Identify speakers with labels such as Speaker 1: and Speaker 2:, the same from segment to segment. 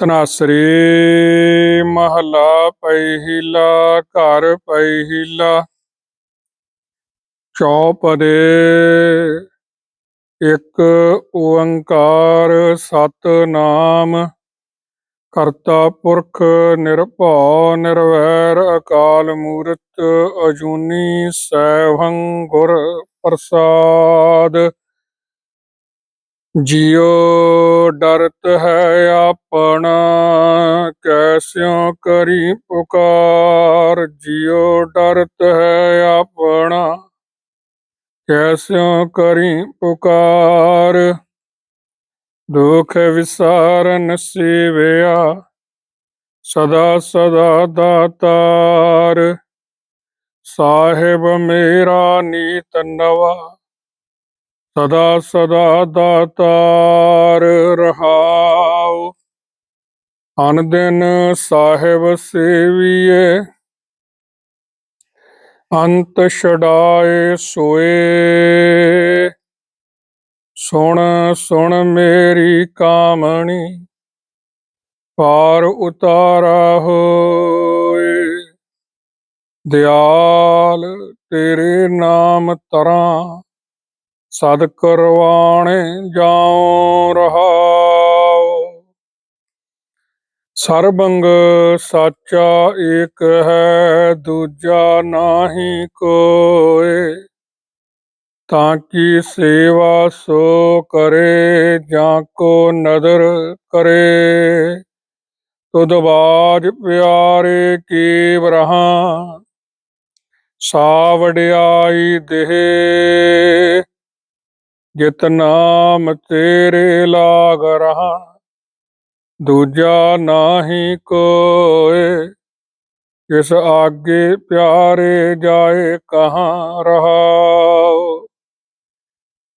Speaker 1: ਤਨਾਸਰੀ ਮਹਲਾ ਪਹਿਲਾ, ਘਰ ਪਹਿਲਾ। ਚੌਪਦੇ ਇੱਕ ਓੰਕਾਰ ਸਤਨਾਮ, ਕਰਤਾ ਪੁਰਖ ਨਿਰਭਉ ਨਿਰਵੈਰ, ਅਕਾਲ ਮੂਰਤ ਅਜੂਨੀ ਸੈਭੰ ਗੁਰ ਪ੍ਰਸਾਦ। ਜਿਉ ਡਰਤ ਹੈ ਆਪਣਾ, ਕੈਸਿਉ ਕਰੀ ਪੁਕਾਰ। ਜਿਉ ਡਰਤ ਹੈ ਆਪਣਾ, ਕੈਸਿਉ ਕਰੀ ਪੁਕਾਰ। ਦੁਖ ਵਿਸਾਰਨ ਸੇਵਿਆ, ਸਦਾ ਸਦਾ ਦਾਤਾਰ। ਸਾਹਿਬ ਮੇਰਾ ਨੀਤ ਨਵਾ ਸਦਾ ਸਦਾ ਦਾਤਾਰ ਰਹਾਉ। ਅਨ ਦਿਨ ਸਾਹਿਬ ਸੇਵੀਏ, ਅੰਤ ਛਡਾਏ ਸੋਏ। ਸੁਣ ਸੁਣ ਮੇਰੀ ਕਾਮਣੀ, ਪਾਰ ਉਤਾਰਾ ਹੋਏ। ਦਿਆਲ ਤੇਰੇ ਨਾਮ ਤਰਾਂ ਸਦ ਕਰਵਾਣੇ ਜਾਉ ਰਹਾਉ। ਸਰਬੰਗ ਸਾਚਾ ਏਕ ਹੈ, ਦੂਜਾ ਨਾਹੀ ਕੋਏ। ਤਾਂ ਕੀ ਸੇਵਾ ਸੋ ਕਰੇ, ਜਾਂ ਕੋ ਨਦਰ ਕਰੇ। ਤੁਧ ਬਾਜ ਪਿਆਰੇ ਕੀ ਬਰਹਾ ਸਾ ਵਡਿਆਈ ਦੇਹ। ਜਿਤ ਨਾਮ ਤੇਰੇ ਲਾਗ ਰਹਾ, ਦੂਜਾ ਨਾਹੀ ਕੋਏ ਇਸ ਆਗੇ ਪਿਆਰੇ ਜਾਏ ਕਹਾਂ ਰਹਾਉ।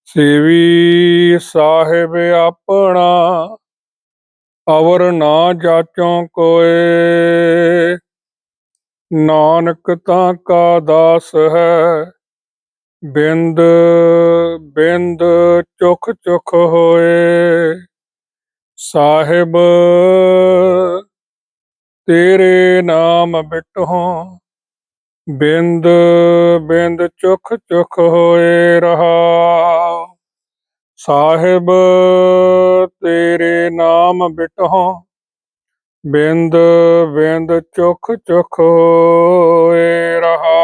Speaker 1: ਸੇਵੀ ਸਾਹਿਬ ਆਪਣਾ, ਅਵਰ ਨਾ ਜਾਚੋਂ ਕੋਏ। ਨਾਨਕ ਤਾਂ ਕਾ ਦਾਸ ਹੈ ਬਿੰਦ ਬਿੰਦ ਚੁਖ ਚੁਖ ਹੋਏ। ਸਾਹਿਬ, ਤੇਰੇ ਨਾਮ ਬਿਟਹੁ। ਬਿੰਦ ਬਿੰਦ ਚੁਖ ਚੁਖ ਹੋਏ ਰਹਾ। ਸਾਹਿਬ, ਤੇਰੇ ਨਾਮ ਬਿਟਹੁ। ਬਿੰਦ ਬਿੰਦ ਚੁਖ ਚੁਖ ਹੋਏ ਰਹਾ।